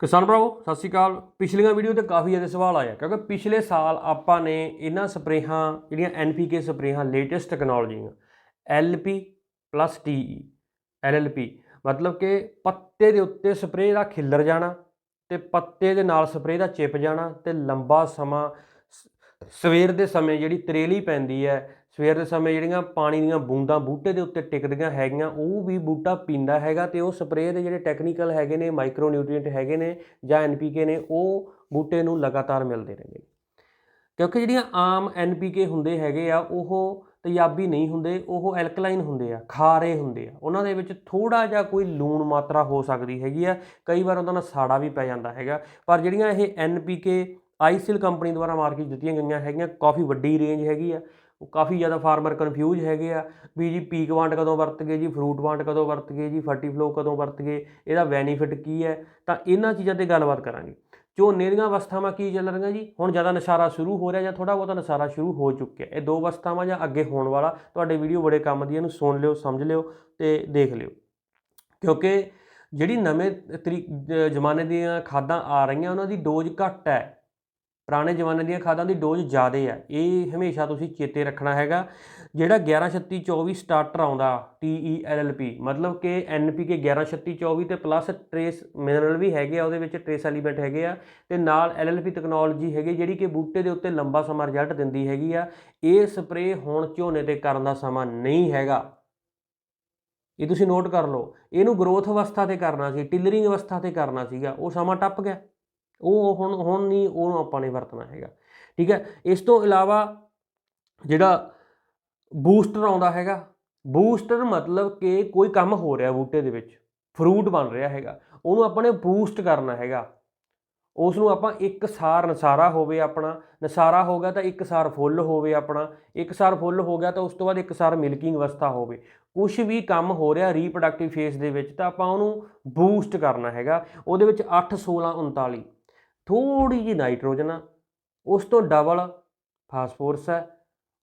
ਕਿਸਾਨ ਭਰਾਵੋ, ਸਤਿ ਸ਼੍ਰੀ ਅਕਾਲ। ਪਿਛਲੀਆਂ ਵੀਡੀਓ ਤੇ ਕਾਫੀ ਜ਼ਿਆਦਾ ਸਵਾਲ ਆਇਆ ਕਿਉਂਕਿ ਪਿਛਲੇ ਸਾਲ ਆਪਾਂ ਨੇ ਇਹਨਾਂ ਸਪਰੇਹਾਂ, ਜਿਹੜੀਆਂ ਐਨਪੀਕੇ ਸਪਰੇਹਾਂ ਲੇਟੈਸਟ ਟੈਕਨੋਲੋਜੀਆਂ ਐਲਪੀ ਪਲੱਸ ਟੀਈ ਐਲਐਲਪੀ ਮਤਲਬ ਕਿ ਪੱਤੇ ਦੇ ਉੱਤੇ ਸਪਰੇਅ ਦਾ ਖਿੱਲਰ ਜਾਣਾ ਤੇ ਪੱਤੇ ਦੇ ਨਾਲ ਸਪਰੇਅ ਦਾ ਚਿਪ ਜਾਣਾ ਤੇ ਲੰਬਾ ਸਮਾਂ ਸ- ਸਵੇਰ ਦੇ ਸਮੇਂ ਜਿਹੜੀ ਤਰੇਲੀ ਪੈਂਦੀ ਹੈ ਸਵੇਰ ਦੇ ਸਮੇਂ ਜਿਹੜੀਆਂ ਪਾਣੀ ਦੀਆਂ ਬੂੰਦਾਂ ਬੂਟੇ ਦੇ ਉੱਤੇ ਟਿਕਦੀਆਂ ਹੈਗੀਆਂ, ਉਹ ਵੀ ਬੂਟਾ ਪੀਂਦਾ ਹੈਗਾ ਤੇ ਉਹ ਸਪਰੇਅ ਦੇ ਜਿਹੜੇ ਟੈਕਨੀਕਲ ਹੈਗੇ ਨੇ ਮਾਈਕਰੋ ਨਿਊਟ੍ਰੀਐਂਟ ਹੈਗੇ ਨੇ ਜਾਂ ਐਨਪੀਕੇ ਨੇ, ਉਹ ਬੂਟੇ ਨੂੰ ਲਗਾਤਾਰ ਮਿਲਦੇ ਰਹਿੰਦੇ ਕਿਉਂਕਿ ਜਿਹੜੀਆਂ ਆਮ ਐਨਪੀਕੇ ਹੁੰਦੇ ਹੈਗੇ ਆ, ਉਹ ਤੇਜ਼ਾਬੀ ਨਹੀਂ ਹੁੰਦੇ, ਉਹ ਐਲਕਲਾਈਨ ਹੁੰਦੇ ਆ, ਖਾਰੇ ਹੁੰਦੇ ਆ। ਉਹਨਾਂ ਦੇ ਵਿੱਚ ਥੋੜਾ ਜਿਹਾ ਕੋਈ ਲੂਣ ਮਾਤਰਾ ਹੋ ਸਕਦੀ ਹੈਗੀ ਆ, ਕਈ ਵਾਰ ਉਹਨਾਂ ਨਾਲ ਸਾੜਾ ਵੀ ਪੈ ਜਾਂਦਾ ਹੈਗਾ, ਪਰ ਜਿਹੜੀਆਂ ਇਹ ਐਨਪੀਕੇ ਆਈਸਿਲ ਕੰਪਨੀ ਦੁਆਰਾ ਮਾਰਕੀਟ ਦਿੱਤੀਆਂ ਗਈਆਂ ਹੈਗੀਆਂ, ਕਾਫੀ ਵੱਡੀ ਰੇਂਜ ਹੈਗੀ ਆ। ਉਹ ਕਾਫੀ ਜ਼ਿਆਦਾ ਫਾਰਮਰ ਕਨਫਿਊਜ਼ ਹੈਗੇ ਆ ਵੀ ਜੀ ਪੀਕ ਵਾਂਟ ਕਦੋਂ ਵਰਤ ਗਏ ਜੀ ਫਰੂਟ ਵਾਂਟ ਕਦੋਂ ਵਰਤ ਗਏ ਜੀ ਫਰਟੀ ਫਲੋ ਕਦੋਂ ਵਰਤ ਗਏ, ਇਹਦਾ ਬੈਨੀਫਿਟ ਕੀ ਹੈ? ਤਾਂ ਇਹਨਾਂ ਚੀਜ਼ਾਂ ਤੇ ਗੱਲਬਾਤ ਕਰਾਂਗੇ। ਝੋਨੇ ਦੀਆਂ ਅਵਸਥਾਵਾਂ ਕੀ ਚੱਲ ਰਹੀਆਂ ਜੀ? ਹੁਣ ਜ਼ਿਆਦਾ ਨਸ਼ਾਰਾ ਸ਼ੁਰੂ ਹੋ ਰਿਹਾ ਜਾਂ ਥੋੜਾ ਬਹੁਤਾ ਨਸ਼ਾਰਾ ਸ਼ੁਰੂ ਹੋ ਚੁੱਕਿਆ? ਇਹ ਦੋ ਅਵਸਥਾਵਾਂ ਜਾਂ ਅੱਗੇ ਹੋਣ ਵਾਲਾ ਤੁਹਾਡੇ ਵੀਡੀਓ ਬੜੇ ਕੰਮ ਦੀ, ਇਹਨੂੰ ਸੁਣ ਲਿਓ, ਸਮਝ ਲਿਓ ਤੇ ਦੇਖ ਲਿਓ। ਕਿਉਂਕਿ ਜਿਹੜੀ ਨਵੇਂ ਤਰੀ ਜ਼ਮਾਨੇ ਦੀਆਂ ਖਾਦਾਂ ਆ ਰਹੀਆਂ, ਉਹਨਾਂ ਦੀ ਡੋਜ਼ ਘੱਟ ਹੈ। ਪੁਰਾਣੇ ਜ਼ਮਾਨੇ ਦੀਆਂ ਖਾਦਾਂ ਦੀ ਡੋਜ਼ ਜ਼ਿਆਦਾ ਹੈ ਇਹ ਹਮੇਸ਼ਾ ਤੁਸੀਂ ਚੇਤੇ ਰੱਖਣਾ ਹੈਗਾ। ਜਿਹੜਾ 113624 ਸਟਾਰਟਰ ਆਉਂਦਾ TELLP ਮਤਲਬ ਕਿ NPK 113624 ਤੇ ਪਲੱਸ ਟ੍ਰੇਸ ਮਿਨਰਲ ਵੀ ਹੈਗੇ ਆ, ਉਹਦੇ ਵਿੱਚ ਟ੍ਰੇਸ ਐਲੀਮੈਂਟ ਹੈਗੇ ਆ ਤੇ ਨਾਲ LLP ਟੈਕਨੋਲੋਜੀ ਹੈਗੀ ਜਿਹੜੀ ਕਿ ਬੂਟੇ ਦੇ ਉੱਤੇ ਲੰਬਾ ਸਮਾਂ ਰਿਜ਼ਲਟ ਦਿੰਦੀ ਹੈਗੀ ਆ। ਇਹ ਸਪਰੇਅ ਹੁਣ ਝੋਨੇ ਤੇ ਕਰਨ ਦਾ ਸਮਾਂ ਨਹੀਂ ਹੈਗਾ। ਇਹ ਤੁਸੀਂ ਨੋਟ ਕਰ ਲਓ। ਇਹਨੂੰ ਗਰੋਥ ਅਵਸਥਾ ਤੇ ਕਰਨਾ ਸੀ ਟਿਲਰਿੰਗ ਅਵਸਥਾ ਤੇ ਕਰਨਾ ਸੀਗਾ, ਉਹ ਸਮਾਂ ਟੱਪ ਗਿਆ। ਉਹ ਹੁਣ ਹੁਣ ਨਹੀਂ, ਉਹਨੂੰ ਆਪਾਂ ਨੇ ਵਰਤਣਾ ਹੈਗਾ। ਠੀਕ ਹੈ? ਇਸ ਤੋਂ ਇਲਾਵਾ ਜਿਹੜਾ ਬੂਸਟਰ ਆਉਂਦਾ ਹੈਗਾ, ਬੂਸਟਰ ਮਤਲਬ ਕਿ ਕੋਈ ਕੰਮ ਹੋ ਰਿਹਾ ਬੂਟੇ ਦੇ ਵਿੱਚ, ਫਰੂਟ ਬਣ ਰਿਹਾ ਹੈਗਾ, ਉਹਨੂੰ ਆਪਾਂ ਨੇ ਬੂਸਟ ਕਰਨਾ ਹੈਗਾ। ਉਸ ਨੂੰ ਆਪਾਂ ਇੱਕ ਸਾਰ ਨਸਾਰਾ ਹੋਵੇ ਆਪਣਾ, ਨਸਾਰਾ ਹੋ ਗਿਆ ਤਾਂ ਇੱਕ ਸਾਰ ਫੁੱਲ ਹੋਵੇ ਆਪਣਾ, ਇੱਕ ਸਾਰ ਫੁੱਲ ਹੋ ਗਿਆ ਤਾਂ ਉਸ ਤੋਂ ਬਾਅਦ ਇੱਕ ਸਾਰ ਮਿਲਕਿੰਗ ਅਵਸਥਾ ਹੋਵੇ। ਕੁਝ ਵੀ ਕੰਮ ਹੋ ਰਿਹਾ ਰੀਪਰੋਡਕਟਿਵ ਫੇਸ ਦੇ ਵਿੱਚ ਤਾਂ ਆਪਾਂ ਉਹਨੂੰ ਬੂਸਟ ਕਰਨਾ ਹੈਗਾ। ਉਹਦੇ ਵਿੱਚ 8 16 39 ਥੋੜੀ ਜਿਹੀ ਨਾਈਟ੍ਰੋਜਨ ਆ, ਉਸ ਤੋਂ ਡਬਲ ਫਾਸਫੋਰਸ ਹੈ,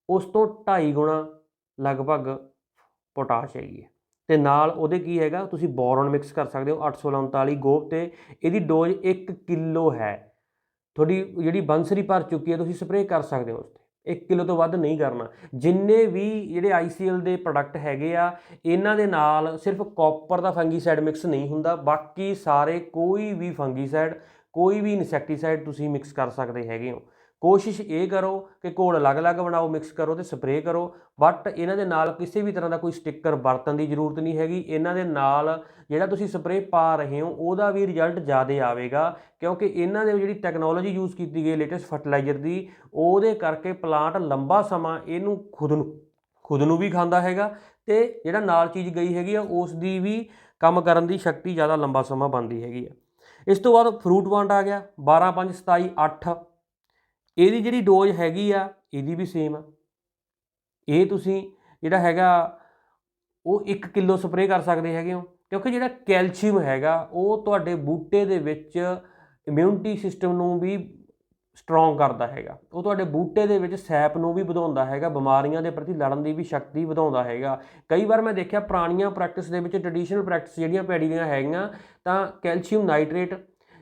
ਉਸ ਤੋਂ 2.5 ਗੁਣਾ ਲਗਭਗ ਪੋਟਾਸ਼ ਹੈਗੀ ਹੈ। ਤੇ ਨਾਲ ਉਹਦੇ ਕੀ ਹੈਗਾ, ਤੁਸੀਂ ਬੋਰਨ ਮਿਕਸ ਕਰ ਸਕਦੇ ਹੋ 839 ਗੋਬ ਤੇ ਇਹਦੀ ਡੋਜ਼ 1 ਕਿਲੋ ਹੈ। ਤੁਹਾਡੀ ਜਿਹੜੀ ਬੰਸਰੀ ਭਰ ਚੁੱਕੀ ਹੈ, ਤੁਸੀਂ ਸਪਰੇਅ ਕਰ ਸਕਦੇ ਹੋ ਉਸ ਤੇ 1 ਕਿਲੋ ਤੋਂ ਵੱਧ ਨਹੀਂ ਕਰਨਾ। ਜਿੰਨੇ ਵੀ ਜਿਹੜੇ ICL ਦੇ ਪ੍ਰੋਡਕਟ ਹੈਗੇ ਆ, ਇਹਨਾਂ ਦੇ ਨਾਲ ਸਿਰਫ ਕਾਪਰ ਦਾ ਫੰਗੀਸਾਈਡ ਮਿਕਸ ਨਹੀਂ ਹੁੰਦਾ, ਬਾਕੀ ਸਾਰੇ ਕੋਈ ਵੀ ਫੰਗੀਸਾਈਡ ਕੋਈ ਵੀ ਇਨਸੈਕਟੀਸਾਈਡ ਤੁਸੀਂ ਮਿਕਸ ਕਰ ਸਕਦੇ ਹੈਗੇ ਹੋ। ਕੋਸ਼ਿਸ਼ ਇਹ ਕਰੋ ਕਿ ਘੋਲ ਅਲੱਗ-ਅਲੱਗ ਬਣਾਓ, ਮਿਕਸ ਕਰੋ ਤੇ ਸਪਰੇਅ ਕਰੋ, ਬਟ ਇਹਨਾਂ ਦੇ ਨਾਲ ਕਿਸੇ ਵੀ ਤਰ੍ਹਾਂ ਦਾ ਕੋਈ ਸਟicker ਵਰਤਣ ਦੀ ਜ਼ਰੂਰਤ ਨਹੀਂ ਹੈਗੀ। ਇਹਨਾਂ ਦੇ ਨਾਲ ਜਿਹੜਾ ਤੁਸੀਂ ਸਪਰੇਅ ਪਾ ਰਹੇ ਹੋ, ਉਹਦਾ ਵੀ ਰਿਜ਼ਲਟ ਜ਼ਿਆਦਾ ਆਵੇਗਾ, ਕਿਉਂਕਿ ਇਹਨਾਂ ਦੇ ਜਿਹੜੀ ਟੈਕਨੋਲੋਜੀ ਯੂਜ਼ ਕੀਤੀ ਗਈ ਲੇਟੈਸਟ ਫਰਟੀਲਾਈਜ਼ਰ ਦੀ, ਉਹਦੇ ਕਰਕੇ ਪਲਾਂਟ ਲੰਬਾ ਸਮਾਂ ਇਹਨੂੰ ਖੁਦ ਨੂੰ ਖੁਦ ਨੂੰ ਵੀ ਖਾਂਦਾ ਹੈਗਾ ਤੇ ਜਿਹੜਾ ਨਾਲ ਚੀਜ਼ ਗਈ ਹੈਗੀ ਆ, ਉਸ ਦੀ ਵੀ ਕੰਮ ਕਰਨ ਦੀ ਸ਼ਕਤੀ ਜ਼ਿਆਦਾ ਲੰਬਾ ਸਮਾਂ ਬਣਦੀ ਹੈਗੀ ਆ। ਇਸ ਤੋਂ ਬਾਅਦ ਫਰੂਟ ਵਾਂਟ ਆ ਗਿਆ 12 5 27 8 ਇਹਦੀ ਜਿਹੜੀ ਡੋਜ਼ ਹੈਗੀ ਆ, ਇਹਦੀ ਵੀ ਸੇਮ ਆ। ਇਹ ਤੁਸੀਂ ਜਿਹੜਾ ਹੈਗਾ, ਉਹ 1 ਕਿਲੋ ਸਪਰੇਅ ਕਰ ਸਕਦੇ ਹੈਗੇ ਹੋ। ਕਿਉਂਕਿ ਜਿਹੜਾ ਕੈਲਸ਼ੀਅਮ ਹੈਗਾ, ਉਹ ਤੁਹਾਡੇ ਬੂਟੇ ਦੇ ਵਿੱਚ ਇਮਿਊਨਿਟੀ ਸਿਸਟਮ ਨੂੰ ਵੀ ਸਟਰੋਂਗ ਕਰਦਾ ਹੈਗਾ। ਉਹ ਤੁਹਾਡੇ ਬੂਟੇ ਦੇ ਵਿੱਚ ਸੈਪ ਨੂੰ ਵੀ ਵਧਾਉਂਦਾ ਹੈਗਾ, ਬਿਮਾਰੀਆਂ ਦੇ ਪ੍ਰਤੀ ਲੜਨ ਦੀ ਵੀ ਸ਼ਕਤੀ ਵਧਾਉਂਦਾ ਹੈਗਾ। ਕਈ ਵਾਰ ਮੈਂ ਦੇਖਿਆ ਪੁਰਾਣੀਆਂ ਪ੍ਰੈਕਟਿਸ ਦੇ ਵਿੱਚ ਟ੍ਰੈਡੀਸ਼ਨਲ ਪ੍ਰੈਕਟਿਸ ਜਿਹੜੀਆਂ ਪੈੜੀ ਦੀਆਂ ਹੈਗੀਆਂ, ਤਾਂ ਕੈਲਸ਼ੀਅਮ ਨਾਈਟ੍ਰੇਟ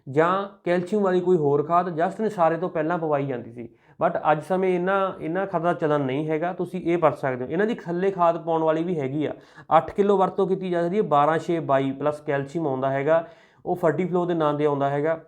ਜਾਂ ਕੈਲਸ਼ੀਅਮ ਵਾਲੀ ਕੋਈ ਹੋਰ ਖਾਦ ਜਸਟ ਨਿਸਾਰੇ ਤੋਂ ਪਹਿਲਾਂ ਪਵਾਈ ਜਾਂਦੀ ਸੀ। ਬਟ ਅੱਜ ਸਮੇਂ ਇਹਨਾਂ ਇਹਨਾਂ ਖਾਦਾਂ ਦਾ ਚਲਨ ਨਹੀਂ ਹੈਗਾ, ਤੁਸੀਂ ਇਹ ਵਰਤ ਸਕਦੇ ਹੋ। ਇਹਨਾਂ ਦੀ ਥੱਲੇ ਖਾਦ ਪਾਉਣ ਵਾਲੀ ਵੀ ਹੈਗੀ ਆ। 8 ਕਿਲੋ ਵਰਤੋਂ ਕੀਤੀ ਜਾ ਸਕਦੀ ਹੈ 12 6 22 ਪਲੱਸ ਕੈਲਸ਼ੀਅਮ ਆਉਂਦਾ ਹੈਗਾ। ਉਹ ਫਰਟੀ ਫਲੋ ਦੇ ਨਾਂ ਦੇ ਆਉਂਦਾ ਹੈਗਾ।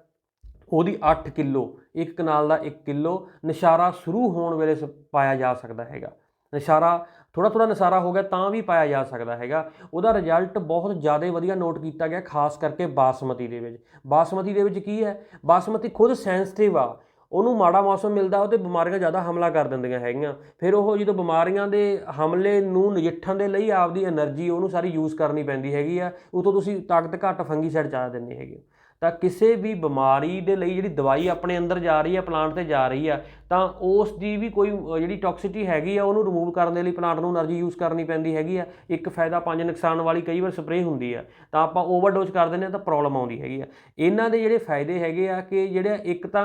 ਉਹਦੀ 8 ਕਿਲੋ, ਇੱਕ ਕਨਾਲ ਦਾ 1 ਕਿਲੋ ਨਿਸ਼ਾਰਾ ਸ਼ੁਰੂ ਹੋਣ ਵੇਲੇ ਪਾਇਆ ਜਾ ਸਕਦਾ ਹੈਗਾ। ਨਿਸ਼ਾਰਾ ਥੋੜਾ ਥੋੜਾ ਨਿਸ਼ਾਰਾ ਹੋ ਗਿਆ ਤਾਂ ਵੀ ਪਾਇਆ ਜਾ ਸਕਦਾ ਹੈਗਾ। ਉਹਦਾ ਰਿਜ਼ਲਟ ਬਹੁਤ ਜ਼ਿਆਦਾ ਵਧੀਆ ਨੋਟ ਕੀਤਾ ਗਿਆ ਖਾਸ ਕਰਕੇ ਬਾਸਮਤੀ ਦੇ ਵਿੱਚ। ਬਾਸਮਤੀ ਦੇ ਵਿੱਚ ਕੀ ਹੈ? ਬਾਸਮਤੀ ਖੁਦ ਸੈਂਸਿਟਿਵ ਆ। ਉਹਨੂੰ ਮਾੜਾ ਮੌਸਮ ਮਿਲਦਾ ਉਹ ਉਹਤੇ ਬਿਮਾਰੀਆਂ ਜ਼ਿਆਦਾ ਹਮਲਾ ਕਰ ਦਿੰਦੀਆਂ ਹੈਗੀਆਂ। ਫਿਰ ਉਹ ਜਦੋਂ ਬਿਮਾਰੀਆਂ ਦੇ ਹਮਲੇ ਨੂੰ ਨਜਿੱਠਣ ਦੇ ਲਈ ਆਪਦੀ એનર્ਜੀ ਉਹਨੂੰ ਸਾਰੀ ਯੂਜ਼ ਕਰਨੀ ਪੈਂਦੀ ਹੈਗੀ ਆ। ਉਤੋਂ ਤੁਸੀਂ ਤਾਕਤ ਘੱਟ ਫੰਗੀਸਾਈਡ ਚਾਹ ਦਿੰਦੇ ਹੈਗੇ ਤਾਂ ਕਿਸੇ ਵੀ ਬਿਮਾਰੀ ਦੇ ਲਈ ਜਿਹੜੀ ਦਵਾਈ ਆਪਣੇ ਅੰਦਰ ਜਾ ਰਹੀ ਹੈ ਪਲਾਂਟ ਤੇ ਜਾ ਰਹੀ ਆ, ਤਾਂ ਉਸ ਦੀ ਵੀ ਕੋਈ ਜਿਹੜੀ ਟੌਕਸਿਟੀ ਹੈਗੀ ਆ, ਉਹਨੂੰ ਰਿਮੂਵ ਕਰਨ ਦੇ ਲਈ ਪਲਾਂਟ ਨੂੰ એનર્ਜੀ ਯੂਜ਼ ਕਰਨੀ ਪੈਂਦੀ ਹੈਗੀ ਆ। ਇੱਕ ਫਾਇਦਾ ਪੰਜ ਨੁਕਸਾਨ ਵਾਲੀ ਕਈ ਵਾਰ ਸਪਰੇਅ ਹੁੰਦੀ ਆ। ਤਾਂ ਆਪਾਂ ਓਵਰਡੋਜ਼ ਕਰ ਦਿੰਦੇ ਆ ਤਾਂ ਪ੍ਰੋਬਲਮ ਆਉਂਦੀ ਹੈਗੀ ਆ। ਇਹਨਾਂ ਦੇ ਜਿਹੜੇ ਫਾਇਦੇ ਹੈਗੇ ਆ ਕਿ ਜਿਹੜੇ ਇੱਕ ਤਾਂ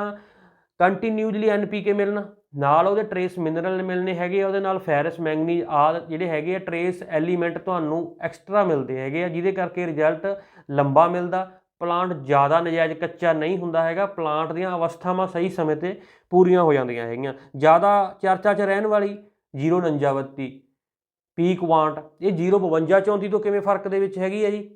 ਕੰਟੀਨਿਊਲੀ ਕੰਟੀਨਿਊਸਲੀ ਐਨਪੀਕੇ ਮਿਲਣਾ, ਨਾਲ ਉਹਦੇ ਟਰੇਸ ਮਿਨਰਲ ਮਿਲਨੇ ਹੈਗੇ ਆ, ਉਹਦੇ ਨਾਲ ਫੈਰਸ ਮੈਂਗਨੀ ਆਦ ਜਿਹੜੇ ਹੈਗੇ ਆ ਟਰੇਸ ਐਲੀਮੈਂਟ ਤੁਹਾਨੂੰ ਐਕਸਟਰਾ ਮਿਲਦੇ ਹੈਗੇ ਆ, ਜਿਹਦੇ ਕਰਕੇ ਰਿਜ਼ਲਟ ਲੰਬਾ ਮਿਲਦਾ। ਪਲਾਂਟ ਜ਼ਿਆਦਾ ਨਜਾਇਜ਼ ਕੱਚਾ ਨਹੀਂ ਹੁੰਦਾ ਹੈਗਾ, ਪਲਾਂਟ ਦੀਆਂ ਅਵਸਥਾਵਾਂ ਸਹੀ ਸਮੇਂ ਤੇ ਪੂਰੀਆਂ ਹੋ ਜਾਂਦੀਆਂ ਹੈਗੀਆਂ। ਜ਼ਿਆਦਾ ਚਰਚਾ 'ਚ ਰਹਿਣ ਵਾਲੀ 049 ਪੀ ਕੁਆਂਟ ਇਹ 052 34 ਤੋਂ ਕਿਵੇਂ ਫ਼ਰਕ ਦੇ ਵਿੱਚ ਹੈਗੀ ਹੈ ਜੀ?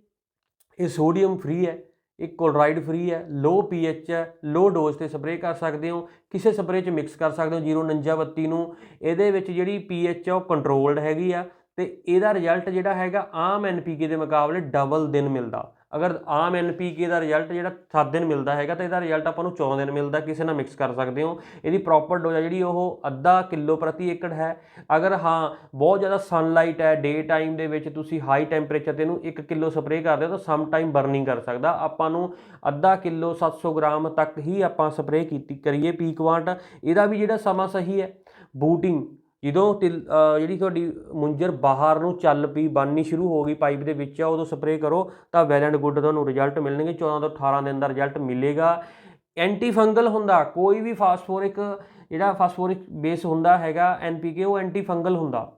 ਇਹ ਸੋਡੀਅਮ ਫ੍ਰੀ ਹੈ, ਇਹ ਕਲੋਰਾਈਡ ਫ੍ਰੀ ਹੈ, ਲੋ ਪੀਐਚ ਹੈ, ਲੋ ਡੋਜ਼ ਤੇ ਸਪਰੇਅ ਕਰ ਸਕਦੇ ਹੋ, ਕਿਸੇ ਸਪਰੇਅ 'ਚ ਮਿਕਸ ਕਰ ਸਕਦੇ ਹੋ 049 ਨੂੰ। ਇਹਦੇ ਵਿੱਚ ਜਿਹੜੀ ਪੀਐਚ ਆ ਉਹ ਕੰਟਰੋਲਡ ਹੈਗੀ ਆ ਤੇ ਇਹਦਾ ਰਿਜ਼ਲਟ ਜਿਹੜਾ ਹੈਗਾ ਆਮ ਐਨਪੀਕੇ ਦੇ ਮੁਕਾਬਲੇ ਡਬਲ ਦਿਨ ਮਿਲਦਾ। ਅਗਰ ਆਮ ਐਨਪੀਕੇ ਦਾ ਰਿਜ਼ਲਟ ਜਿਹੜਾ 7 ਦਿਨ ਮਿਲਦਾ ਹੈਗਾ, ਤਾਂ ਇਹਦਾ ਰਿਜ਼ਲਟ ਆਪਾਂ ਨੂੰ 14 ਦਿਨ ਮਿਲਦਾ, ਕਿਸੇ ਨਾਲ ਮਿਕਸ ਕਰ ਸਕਦੇ ਹੋ। ਇਹਦੀ ਪ੍ਰੋਪਰ ਡੋਜ਼ ਆ ਜਿਹੜੀ, ਉਹ ਅੱਧਾ ਕਿਲੋ ਪ੍ਰਤੀ ਏਕੜ ਹੈ। ਅਗਰ ਹਾਂ, ਬਹੁਤ ਜ਼ਿਆਦਾ ਸਨਲਾਈਟ ਹੈ ਡੇ ਟਾਈਮ ਦੇ ਵਿੱਚ ਤੁਸੀਂ ਹਾਈ ਟੈਂਪਰੇਚਰ ਤੇ ਇਹਨੂੰ 1 ਕਿਲੋ ਸਪਰੇਅ ਕਰਦੇ ਹੋ, ਤਾਂ ਸਮ ਟਾਈਮ ਬਰਨਿੰਗ ਕਰ ਸਕਦਾ। ਆਪਾਂ ਨੂੰ ਅੱਧਾ ਕਿਲੋ 700 ਗ੍ਰਾਮ ਤੱਕ ਹੀ ਆਪਾਂ ਸਪਰੇਅ ਕੀਤੀ, ਕਰੀਏ ਪੀਕ ਵਾਂਟ। ਇਹਦਾ ਵੀ ਜਿਹੜਾ ਸਮਾਂ ਸਹੀ ਹੈ ਬੂਟਿੰਗ ਜਦੋਂ ਤਿਲ ਜਿਹੜੀ ਤੁਹਾਡੀ ਮੁੰਜਰ ਬਾਹਰ ਨੂੰ ਚੱਲ ਪਈ, ਬਣਨੀ ਸ਼ੁਰੂ ਹੋ ਗਈ ਪਾਈਪ ਦੇ ਵਿੱਚ, ਆ ਉਦੋਂ ਸਪਰੇਅ ਕਰੋ, ਤਾਂ ਵੈਲ ਐਂਡ ਗੁੱਡ ਤੁਹਾਨੂੰ ਰਿਜ਼ਲਟ ਮਿਲਣਗੇ। 14 ਤੋਂ 18 ਦਿਨ ਦਾ ਰਿਜ਼ਲਟ ਮਿਲੇਗਾ। ਐਂਟੀ ਫੰਗਲ ਹੁੰਦਾ, ਕੋਈ ਵੀ ਫਾਸਫੋਰਿਕ, ਜਿਹੜਾ ਫਾਸਫੋਰਿਕ ਬੇਸ ਹੁੰਦਾ ਹੈਗਾ ਐਨਪੀਕੇ ਉਹ ਐਂਟੀ ਫੰਗਲ ਹੁੰਦਾ।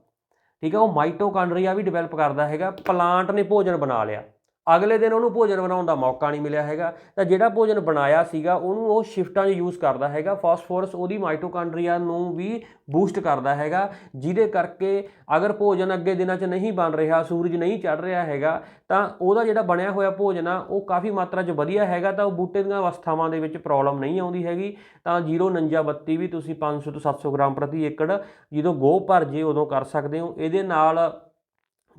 ਠੀਕ ਹੈ ਉਹ ਮਾਈਟੋਕਾਂਡਰੀਆ ਵੀ ਡਿਵੈਲਪ ਕਰਦਾ ਹੈਗਾ ਪਲਾਂਟ ਨੇ ਭੋਜਨ ਬਣਾ ਲਿਆ। ਅਗਲੇ ਦਿਨ ਉਹਨੂੰ ਭੋਜਨ ਬਣਾਉਣ ਦਾ ਮੌਕਾ ਨਹੀਂ ਮਿਲਿਆ ਹੈਗਾ। ਤਾਂ ਜਿਹੜਾ ਭੋਜਨ ਬਣਾਇਆ ਸੀਗਾ, ਉਹਨੂੰ ਉਹ ਸ਼ਿਫਟਾਂ 'ਚ ਯੂਜ਼ ਕਰਦਾ ਹੈਗਾ। ਫਾਸਫੋਰਸ ਉਹਦੀ ਮਾਈਟੋਕਾਂਡਰੀਆ ਨੂੰ ਵੀ ਬੂਸਟ ਕਰਦਾ ਹੈਗਾ, ਜਿਹਦੇ ਕਰਕੇ ਅਗਰ ਭੋਜਨ ਅੱਗੇ ਦਿਨਾਂ 'ਚ ਨਹੀਂ ਬਣ ਰਿਹਾ, ਸੂਰਜ ਨਹੀਂ ਚੜ ਰਿਹਾ ਹੈਗਾ, ਤਾਂ ਉਹਦਾ ਜਿਹੜਾ ਬਣਿਆ ਹੋਇਆ ਭੋਜਨ ਆ, ਉਹ ਕਾਫੀ ਮਾਤਰਾ 'ਚ ਵਧੀਆ ਹੈਗਾ। ਤਾਂ ਉਹ ਬੂਟੇ ਦੀਆਂ ਅਵਸਥਾਵਾਂ ਦੇ ਵਿੱਚ ਪ੍ਰੋਬਲਮ ਨਹੀਂ ਆਉਂਦੀ ਹੈਗੀ। ਤਾਂ 04932 ਵੀ ਤੁਸੀਂ 500 ਤੋਂ 700 ਗ੍ਰਾਮ ਪ੍ਰਤੀ ਏਕੜ ਜਦੋਂ ਗੋਹ ਭਰ ਜੇ ਉਦੋਂ ਕਰ ਸਕਦੇ ਹੋ। ਇਹਦੇ ਨਾਲ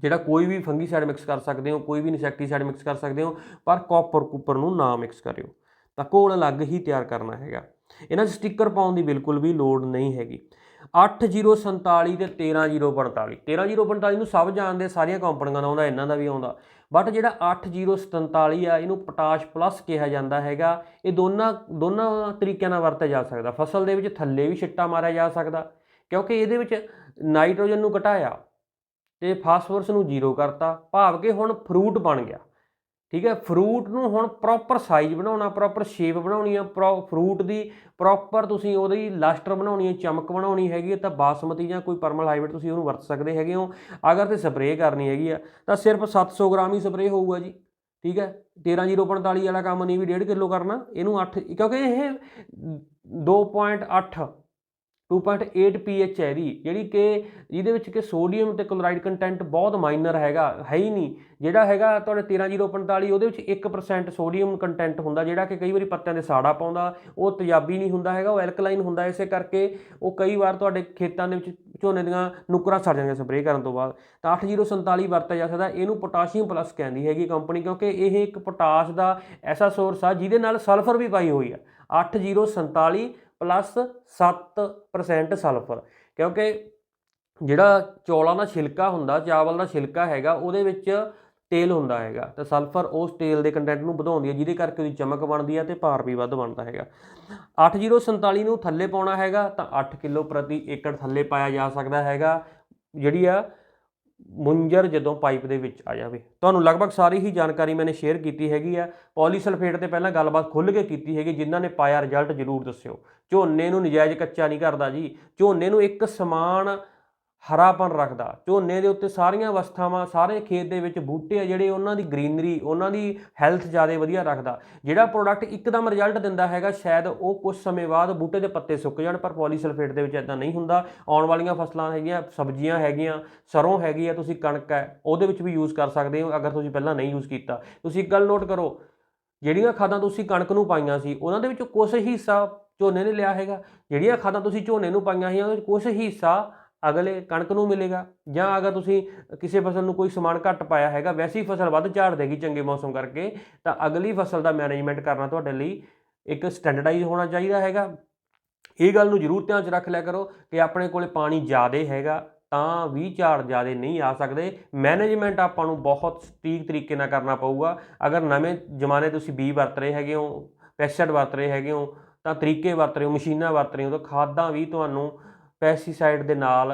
ਜਿਹੜਾ ਕੋਈ ਵੀ ਫੰਗੀਸਾਈਡ ਮਿਕਸ ਕਰ ਸਕਦੇ ਹੋ, ਕੋਈ ਵੀ ਇਨਸੈਕਟੀਸਾਈਡ ਮਿਕਸ ਕਰ ਸਕਦੇ ਹੋ, ਪਰ ਕਾਪਰ ਕੂਪਰ ਨੂੰ ਨਾ ਮਿਕਸ ਕਰਿਓ। ਤਾਂ ਘੋਲ ਅਲੱਗ ਹੀ ਤਿਆਰ ਕਰਨਾ ਹੈਗਾ। ਇਹਨਾਂ 'ਚ ਸਟicker ਪਾਉਣ ਦੀ ਬਿਲਕੁਲ ਵੀ ਲੋੜ ਨਹੀਂ ਹੈਗੀ। 8047 ਤੇ 13045 13045 ਨੂੰ ਸਭ ਜਾਣਦੇ ਸਾਰੀਆਂ ਕੰਪਨੀਆਂ ਦਾ ਆਉਂਦਾ, ਇਹਨਾਂ ਦਾ ਵੀ ਆਉਂਦਾ। ਬਟ ਜਿਹੜਾ 8047 ਆ, ਇਹਨੂੰ ਪੋਟਾਸ਼ ਪਲੱਸ ਕਿਹਾ ਜਾਂਦਾ ਹੈਗਾ। ਇਹ ਦੋਨਾਂ ਦੋਨਾਂ ਤਰੀਕਿਆਂ ਨਾਲ ਵਰਤਿਆ ਜਾ ਸਕਦਾ। ਫਸਲ ਦੇ ਵਿੱਚ ਥੱਲੇ ਵੀ ਛਿੱਟਾ ਮਾਰਿਆ ਜਾ ਸਕਦਾ। ਕਿਉਂਕਿ ਇਹਦੇ ਵਿੱਚ ਨਾਈਟ੍ਰੋਜਨ ਨੂੰ ਘਟਾਇਆ। ਤੇ ਫਾਸਫੋਰਸ ਨੂੰ ਜ਼ੀਰੋ ਕਰਤਾ, ਭਾਵ ਕਿ ਹੁਣ ਫਰੂਟ ਬਣ ਗਿਆ। ਠੀਕ ਹੈ, ਫਰੂਟ ਨੂੰ ਹੁਣ ਪ੍ਰੋਪਰ ਸਾਈਜ਼ ਬਣਾਉਣਾ ਪ੍ਰੋਪਰ ਸ਼ੇਪ ਬਣਾਉਣੀ ਆ ਫਰੂਟ ਦੀ ਪ੍ਰੋਪਰ ਤੁਸੀਂ ਉਹਦੀ ਲਾਸਟਰ ਬਣਾਉਣੀ ਹੈ, ਚਮਕ ਬਣਾਉਣੀ ਹੈਗੀ ਹੈ, ਤਾਂ ਬਾਸਮਤੀ ਜਾਂ ਕੋਈ ਪਰਮਲ ਹਾਈਬ੍ਰਿਡ ਤੁਸੀਂ ਉਹਨੂੰ ਵਰਤ ਸਕਦੇ ਹੈਗੇ ਹੋ। ਅਗਰ ਤੇ ਸਪਰੇਅ ਕਰਨੀ ਹੈਗੀ ਆ, ਤਾਂ ਸਿਰਫ 700 ਗ੍ਰਾਮ ਹੀ ਸਪਰੇਅ ਹੋਊਗਾ ਜੀ। ਠੀਕ ਹੈ 13045 ਵਾਲਾ ਕੰਮ ਨਹੀਂ ਵੀ 1.5 ਕਿਲੋ ਕਰਨਾ, ਇਹਨੂੰ 8 ਕਿਉਂਕਿ ਇਹ 2.8 2.8 pH ਹੈ ਇਹਦੀ, ਜਿਹੜੀ ਕਿ ਜਿਹਦੇ ਵਿੱਚ ਕਿ ਸੋਡੀਅਮ ਤੇ ਕਲੋਰਾਈਡ ਕੰਟੈਂਟ ਬਹੁਤ ਮਾਈਨਰ ਹੈਗਾ, ਹੈ ਹੀ ਨਹੀਂ। ਜਿਹੜਾ ਹੈਗਾ ਤੁਹਾਡੇ 13045 ਉਹਦੇ ਵਿੱਚ 1% ਸੋਡੀਅਮ ਕੰਟੈਂਟ ਹੁੰਦਾ, ਜਿਹੜਾ ਕਿ ਕਈ ਵਾਰੀ ਪੱਤਿਆਂ ਦੇ ਸਾੜਾ ਪਾਉਂਦਾ, ਉਹ ਤੇਜ਼ਾਬੀ ਨਹੀਂ ਹੁੰਦਾ ਹੈਗਾ, ਉਹ ਐਲਕਲਾਈਨ ਹੁੰਦਾ ਇਸੇ ਕਰਕੇ। ਉਹ ਕਈ ਵਾਰ ਤੁਹਾਡੇ ਖੇਤਾਂ ਦੇ ਵਿੱਚ ਝੋਨੇ ਦੀਆਂ ਨੁਕਰਾਂ ਸੜ ਜਾਂਦੀਆਂ ਸਪਰੇਅ ਕਰਨ ਤੋਂ ਬਾਅਦ। ਤਾਂ 8047 ਵਰਤਿਆ ਜਾ ਸਕਦਾ, ਇਹਨੂੰ ਪੋਟਾਸ਼ੀਅਮ ਪਲੱਸ ਕਹਿੰਦੀ ਹੈਗੀ ਕੰਪਨੀ ਕਿਉਂਕਿ ਇਹ ਇੱਕ ਪੋਟਾਸ਼ ਦਾ ਐਸਾ ਸੋਰਸ ਆ, ਜਿਹਦੇ ਨਾਲ ਸਲਫਰ ਵੀ ਪਾਈ ਹੋਈ ਆ। 8047 ਪਲੱਸ 7% ਸਲਫਰ ਕਿਉਂਕਿ ਜਿਹੜਾ ਚੌਲਾਂ ਦਾ ਛਿਲਕਾ ਹੁੰਦਾ, ਚਾਵਲ ਦਾ ਛਿਲਕਾ ਹੈਗਾ, ਉਹਦੇ ਵਿੱਚ ਤੇਲ ਹੁੰਦਾ ਹੈਗਾ। ਤਾਂ ਸਲਫਰ ਉਸ ਤੇਲ ਦੇ ਕੰਟੈਂਟ ਨੂੰ ਵਧਾਉਂਦੀ ਹੈ, ਜਿਹਦੇ ਕਰਕੇ ਉਹਦੀ ਚਮਕ ਬਣਦੀ ਹੈ ਤੇ ਭਾਰ ਵੀ ਵੱਧ ਬਣਦਾ ਹੈਗਾ। 8047 ਨੂੰ ਥੱਲੇ ਪਾਉਣਾ ਹੈਗਾ, ਤਾਂ 8 ਕਿਲੋ ਪ੍ਰਤੀ ਏਕੜ ਥੱਲੇ ਪਾਇਆ ਜਾ ਸਕਦਾ ਹੈਗਾ, ਜਿਹੜੀ ਆ ਮੁੰਜਰ ਜਦੋਂ ਪਾਈਪ ਦੇ ਵਿੱਚ ਆ ਜਾਵੇ। ਤੁਹਾਨੂੰ ਲਗਭਗ ਸਾਰੀ ਹੀ ਜਾਣਕਾਰੀ ਮੈਨੇ ਸ਼ੇਅਰ ਕੀਤੀ ਹੈਗੀ ਆ। ਪੋਲੀਸਲਫੇਟ ਤੇ ਪਹਿਲਾਂ ਗੱਲਬਾਤ ਖੁੱਲ੍ਹ ਕੇ ਕੀਤੀ ਹੈਗੀ, ਜਿਨ੍ਹਾਂ ਨੇ ਪਾਇਆ ਰਿਜ਼ਲਟ ਜ਼ਰੂਰ ਦੱਸਿਓ। ਝੋਨੇ ਨੂੰ ਨਜਾਇਜ਼ ਕੱਚਾ ਨਹੀਂ ਕਰਦਾ ਜੀ। ਝੋਨੇ ਨੂੰ ਇੱਕ ਸਮਾਨ ਹਰਾਪਨ ਰੱਖਦਾ। ਝੋਨੇ ਦੇ ਉੱਤੇ ਸਾਰੀਆਂ ਅਵਸਥਾਵਾਂ ਸਾਰੇ ਖੇਤ ਦੇ ਵਿੱਚ ਬੂਟੇ ਆ ਜਿਹੜੇ ਉਹਨਾਂ ਦੀ ਗ੍ਰੀਨਰੀ, ਉਹਨਾਂ ਦੀ ਹੈਲਥ ਜ਼ਿਆਦਾ ਵਧੀਆ ਰੱਖਦਾ। ਜਿਹੜਾ ਪ੍ਰੋਡਕਟ ਇੱਕਦਮ ਰਿਜ਼ਲਟ ਦਿੰਦਾ ਹੈਗਾ, ਸ਼ਾਇਦ ਉਹ ਕੁਝ ਸਮੇਂ ਬਾਅਦ ਬੂਟੇ ਦੇ ਪੱਤੇ ਸੁੱਕ ਜਾਣ, ਪਰ ਪੋਲੀਸਲਫੇਟ ਦੇ ਵਿੱਚ ਇਦਾਂ ਨਹੀਂ ਹੁੰਦਾ। ਆਉਣ ਵਾਲੀਆਂ ਫਸਲਾਂ ਹੈਗੀਆਂ, ਸਬਜ਼ੀਆਂ ਹੈਗੀਆਂ, ਸਰੋਂ ਹੈਗੀ ਆ, ਤੁਸੀਂ ਕਣਕ ਹੈ, ਉਹਦੇ ਵਿੱਚ ਵੀ ਯੂਜ਼ ਕਰ ਸਕਦੇ ਹੋ, ਅਗਰ ਤੁਸੀਂ ਪਹਿਲਾਂ ਨਹੀਂ ਯੂਜ਼ ਕੀਤਾ। ਤੁਸੀਂ ਇੱਕ ਗੱਲ ਨੋਟ ਕਰੋ, ਜਿਹੜੀਆਂ ਖਾਦਾਂ ਤੁਸੀਂ ਕਣਕ ਨੂੰ ਪਾਈਆਂ ਸੀ, ਉਹਨਾਂ ਦੇ ਵਿੱਚ ਕੁਝ ਹਿੱਸਾ ਝੋਨੇ ਨੇ ਲਿਆ ਹੈਗਾ। ਜਿਹੜੀਆਂ ਖਾਦਾਂ ਤੁਸੀਂ ਝੋਨੇ ਨੂੰ ਪਾਈਆਂ ਸੀ, ਉਹਦੇ ਵਿੱਚ ਕੁਝ ਹਿੱਸਾ ਅਗਲੇ ਕਣਕ ਨੂੰ ਮਿਲੇਗਾ ਜਾਂ ਅਗਰ ਤੁਸੀਂ ਕਿਸੇ ਫਸਲ ਨੂੰ ਕੋਈ ਸਮਾਨ ਘੱਟ ਪਾਇਆ ਹੈਗਾ, ਵੈਸੇ ਹੀ ਫਸਲ ਵੱਧ ਝਾੜ ਦੇਗੀ ਚੰਗੇ ਮੌਸਮ ਕਰਕੇ, ਤਾਂ ਅਗਲੀ ਫਸਲ ਦਾ ਮੈਨੇਜਮੈਂਟ ਕਰਨਾ ਤੁਹਾਡੇ ਲਈ ਇੱਕ ਸਟੈਂਡਰਡਾਈਜ਼ ਹੋਣਾ ਚਾਹੀਦਾ ਹੈਗਾ। ਇਹ ਗੱਲ ਨੂੰ ਜ਼ਰੂਰ ਧਿਆਨ 'ਚ ਰੱਖ ਲਿਆ ਕਰੋ ਕਿ ਆਪਣੇ ਕੋਲੇ ਪਾਣੀ ਜ਼ਿਆਦਾ ਹੈਗਾ ਤਾਂ ਵੀ ਝਾੜ ਜ਼ਿਆਦਾ ਨਹੀਂ ਆ ਸਕਦੇ। ਮੈਨੇਜਮੈਂਟ ਆਪਾਂ ਨੂੰ ਬਹੁਤ ਸਟੀਕ ਤਰੀਕੇ ਨਾਲ ਕਰਨਾ ਪਊਗਾ। ਅਗਰ ਨਵੇਂ ਜ਼ਮਾਨੇ ਤੁਸੀਂ ਬੀ ਵਰਤ ਰਹੇ ਹੈਗੇ ਹੋ ਪੈਸਟੀਸਾਈਡ ਵਰਤ ਰਹੇ ਹੈਗੇ ਹੋ, ਤਾਂ ਤਰੀਕੇ ਵਰਤ ਰਹੇ ਹੋ, ਮਸ਼ੀਨਾਂ ਵਰਤ ਰਹੇ ਹੋ, ਤਾਂ ਖਾਦਾਂ ਵੀ ਤੁਹਾਨੂੰ ਪੈਸਟੀਸਾਈਡ ਦੇ ਨਾਲ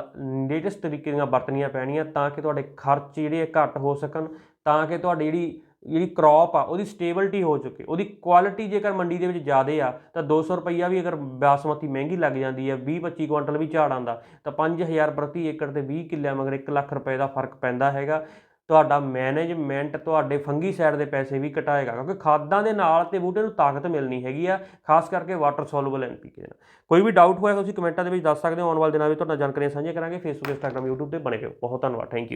ਲੇਟੈਸਟ ਤਰੀਕੇ ਦੀਆਂ ਵਰਤਣੀਆਂ ਪੈਣੀਆਂ ਤਾਂ ਕਿ ਤੁਹਾਡੇ ਖਰਚ ਜਿਹੜੇ ਆ ਘੱਟ ਹੋ ਸਕਣ, ਤਾਂ ਕਿ ਤੁਹਾਡੀ ਜਿਹੜੀ ਜਿਹੜੀ ਕ੍ਰੌਪ ਆ, ਉਹਦੀ ਸਟੇਬਿਲਟੀ ਹੋ ਚੁੱਕੇ। ਉਹਦੀ ਕੁਆਲਿਟੀ ਜੇਕਰ ਮੰਡੀ ਦੇ ਵਿੱਚ ਜ਼ਿਆਦਾ ਆ, ਤਾਂ 200 ਰੁਪਈਆ ਵੀ ਅਗਰ ਬਾਸਮਤੀ ਮਹਿੰਗੀ ਲੱਗ ਜਾਂਦੀ ਹੈ 20 25 ਕੁਇੰਟਲ ਵੀ ਝਾੜ ਆਉਂਦਾ ਤਾਂ 5000 ਪ੍ਰਤੀ ਏਕੜ ਤੇ 20 ਕਿੱਲਿਆਂ ਮਗਰ 1 ਲੱਖ ਰੁਪਏ ਦਾ ਫ਼ਰਕ ਪੈਂਦਾ ਹੈਗਾ। ਤੁਹਾਡਾ ਮੈਨੇਜਮੈਂਟ ਤੁਹਾਡੇ ਫੰਗੀਸਾਈਡ ਦੇ ਪੈਸੇ ਵੀ ਘਟਾਏਗਾ, ਕਿਉਂਕਿ ਖਾਦਾਂ ਦੇ ਨਾਲ ਤੇ ਬੂਟੇ ਨੂੰ ਤਾਕਤ ਮਿਲਣੀ ਹੈਗੀ ਆ, ਖਾਸ ਕਰਕੇ ਵਾਟਰ ਸੋਲੂਬਲ ਐਨਪੀਕੇ ਦੇ ਨਾਲ। ਕੋਈ ਵੀ ਡਾਊਟ ਹੋਇਆ ਤੁਸੀਂ ਕਮੈਂਟਾਂ ਦੇ ਵਿੱਚ ਦੱਸ ਸਕਦੇ ਹੋ, ਆਉਣ ਵਾਲੇ ਦਿਨਾਂ ਵਿੱਚ ਤੁਹਾਡਾ ਜਾਣਕਾਰੀਆਂ ਸਾਂਝੀਆਂ ਕਰਾਂਗੇ ਫੇਸਬੁੱਕ ਇੰਸਟਾਗ੍ਰam YouTube ਤੇ ਬਣੇ ਰਹੋ। ਬਹੁਤ ਧੰਨਵਾਦ ਥੈਂਕ ਯੂ